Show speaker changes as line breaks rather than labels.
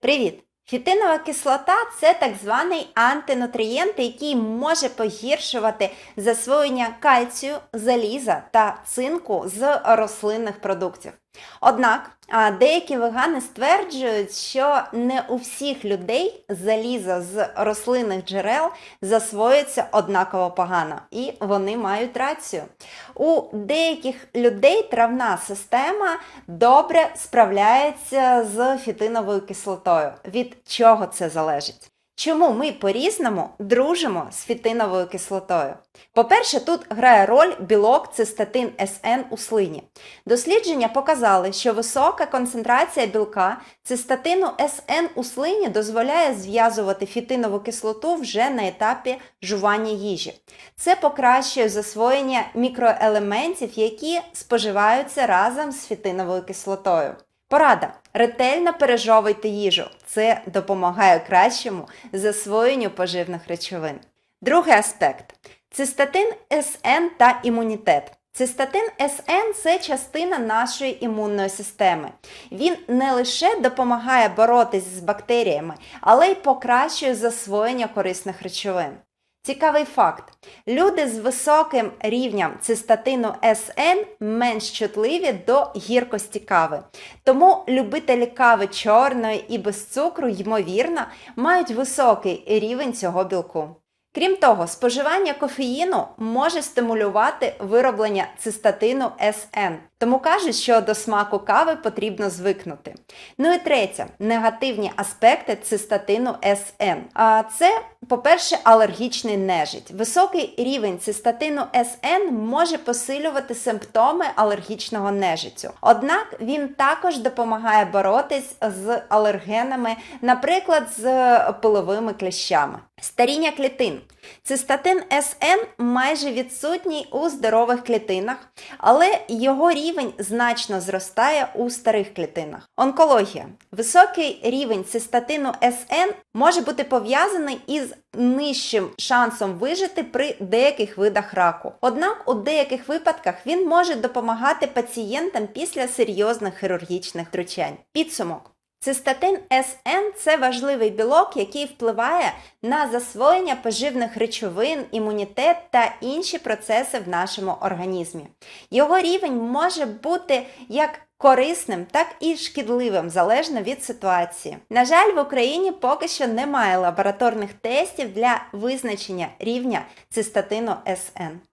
Привіт! Фітинова кислота це так званий антинутрієнт, який може погіршувати засвоєння кальцію, заліза та цинку з рослинних продуктів. Однак деякі вегани стверджують, що не у всіх людей залізо з рослинних джерел засвоюється однаково погано, і вони мають рацію. У деяких людей травна система добре справляється з фітиновою кислотою. Від чого це залежить? Чому ми по-різному дружимо з фітиновою кислотою? По-перше, тут грає роль білок цистатин СН у слині. Дослідження показали, що висока концентрація білка цистатину СН у слині дозволяє зв'язувати фітинову кислоту вже на етапі жування їжі. Це покращує засвоєння мікроелементів, які споживаються разом з фітиновою кислотою. Порада. Ретельно пережовуйте їжу. Це допомагає кращому засвоєнню поживних речовин. Другий аспект цистатин СН та імунітет. Цистатин СН це частина нашої імунної системи. Він не лише допомагає боротись з бактеріями, але й покращує засвоєння корисних речовин. Цікавий факт: люди з високим рівнем цистатину СН менш чутливі до гіркості кави. Тому любителі кави чорної і без цукру, ймовірно, мають високий рівень цього білку. Крім того, споживання кофеїну може стимулювати вироблення цистатину СН, тому кажуть, що до смаку кави потрібно звикнути. Ну і третє негативні аспекти цистатину СН. А це, по-перше, алергічний нежить. Високий рівень цистатину СН може посилювати симптоми алергічного нежиттю. Однак він також допомагає боротись з алергенами, наприклад, з пиловими кліщами. Старіння клітин. Цистатин СН майже відсутній у здорових клітинах, але його рівень значно зростає у старих клітинах. Онкологія. Високий рівень цистатину СН може бути пов'язаний із нижчим шансом вижити при деяких видах раку. Однак у деяких випадках він може допомагати пацієнтам після серйозних хірургічних втручань. Підсумок. Цистатин СН це важливий білок, який впливає на засвоєння поживних речовин, імунітет та інші процеси в нашому організмі. Його рівень може бути як корисним, так і шкідливим залежно від ситуації. На жаль, в Україні поки що немає лабораторних тестів для визначення рівня цистатину СН.